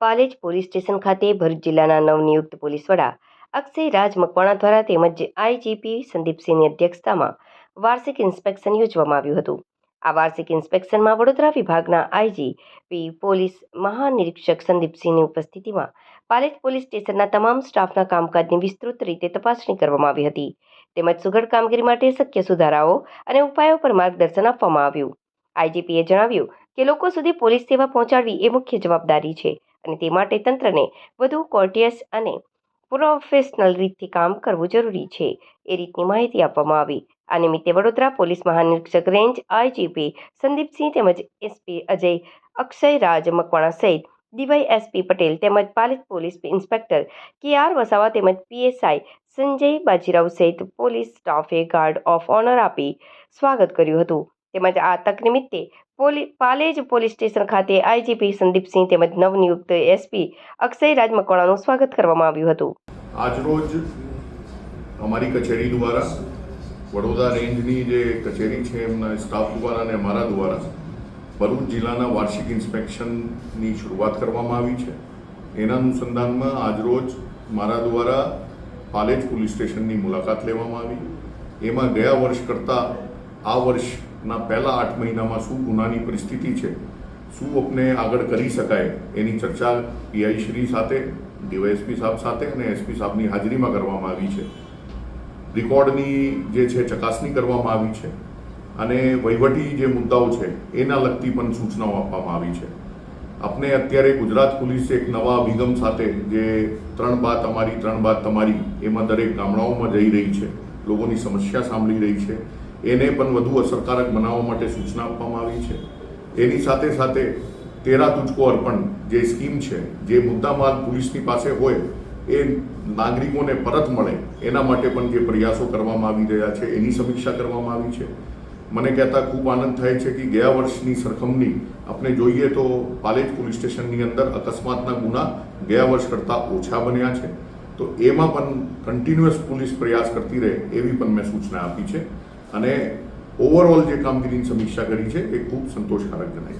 Palej police station ખાતે ભરૂચ જિલ્લાના નવનિયુક્ત પોલીસ વડા અક્ષય રાજ મકવાણા દ્વારા તેમજ આઈજીપી સંદીપસિંહની અધ્યક્ષતામાં વાર્ષિક ઇન્સ્પેક્શન યોજવામાં આવ્યું હતું. આ વાર્ષિક ઇન્સ્પેક્શનમાં વડોદરા વિભાગના આઈજીપી પોલીસ મહાનિરીક્ષક સંદીપસિંહની ઉપસ્થિતિમાં પાલેજ પોલીસ સ્ટેશનના તમામ સ્ટાફના કામકાજની વિસ્તૃત રીતે તપાસણી કરવામાં આવી હતી. તેમજ સુઘડ કામગીરી માટે શક્ય સુધારાઓ અને ઉપાયો પર માર્ગદર્શન આપવામાં આવ્યું. આઈજીપીએ જણાવ્યું કે લોકો સુધી પોલીસ સેવા પહોંચાડવી એ મુખ્ય જવાબદારી છે. અને તે માટે તંત્રને વધુ કોર્ટિયસ અને પ્રોફેશનલ રીતથી કામ કરવું જરૂરી છે. એ રીતની માહિતી આપવામાં આવી. આ નિમિત્તે વડોદરા પોલીસ મહાનિરીક્ષક રેન્જ આઈજીપી સંદીપસિંહ તેમજ એસપી અજય અક્ષય રાજ મકવાણા સહિત ડીવાયએસપી પટેલ તેમજ પાલિત police inspector K R Vasava તેમજ પીએસઆઈ સંજય બાજીરાવ સહિત પોલીસ સ્ટાફે ગાર્ડ ઓફ ઓનર આપી સ્વાગત કર્યું હતું. તેમજ આ તક નિમિત્તે પોલી, પાલેજ પોલીસ સ્ટેશન ખાતે આઈજીપી સંદીપસિંહ તેમજ નવનિયુક્ત એસપી અક્ષય રાજ મકવાણાનું સ્વાગત કરવામાં આવ્યું હતું. આજરોજ અમારી કચેરી દ્વારા, વડોદરા રેન્જની જે કચેરી છે, એમના સ્ટાફ દ્વારા અને અમારા દ્વારા ભરૂચ જિલ્લાના વાર્ષિક ઇન્સ્પેક્શનની શરૂઆત કરવામાં આવી છે. એના અનુસંધાનમાં આજરોજ મારા દ્વારા પાલેજ પોલીસ સ્ટેશનની મુલાકાત લેવામાં આવી. એમાં ગયા વર્ષ કરતાં આ વર્ષના પહેલા આઠ મહિનામાં શું ગુનાની પરિસ્થિતિ છે? શું આપણે આગળ કરી શકાય? એની ચર્ચા પીઆઈ શ્રી સાથે, ડીવાયએસપી સાહેબ સાથે અને એસપી સાહેબની હાજરીમાં કરવામાં આવી છે. રેકોર્ડની જે છે, ચકાસણી કરવામાં આવી છે અને વહીવટી જે મુદ્દાઓ છે, એના લગતી પણ સૂચનાઓ આપવામાં આવી છે. આપણે અત્યારે ગુજરાત પોલીસ એક નવા અભિગમ સાથે જે ત્રણ બાદ અમારી ત્રણ બાદ તમારી, એમાં દરેક ગામડાઓમાં જઈ રહી છે. લોકોની સમસ્યા સાંભળી રહી છે. એને પણ વધુ અસરકારક બનાવવા માટે સૂચના આપવામાં આવી છે. એની સાથે સાથે તેરા તુચકો અર્પણ જે સ્કીમ છે, જે મુદ્દામાલ પોલીસની પાસે હોય, એ નાગરિકોને પરત મળે. એના માટે પણ જે પ્રયાસો કરવામાં આવી રહ્યા છે, એની સમીક્ષા કરવામાં આવી છે. મને કહેતા ખૂબ આનંદ થાય છે કે ગયા વર્ષની સરખામણી આપણે જોઈએ તો પાલેજ પોલીસ સ્ટેશનની અંદર અકસ્માતના ગુના ગયા વર્ષ કરતાં ઓછા બન્યા છે. તો એમાં પણ કન્ટિન્યુઅસ પોલીસ પ્રયાસ કરતી રહે એવી પણ મેં સૂચના આપી છે. અને ઓવરઓલ જે કામગીરીની સમીક્ષા કરી છે એ ખૂબ સંતોષકારક જણાય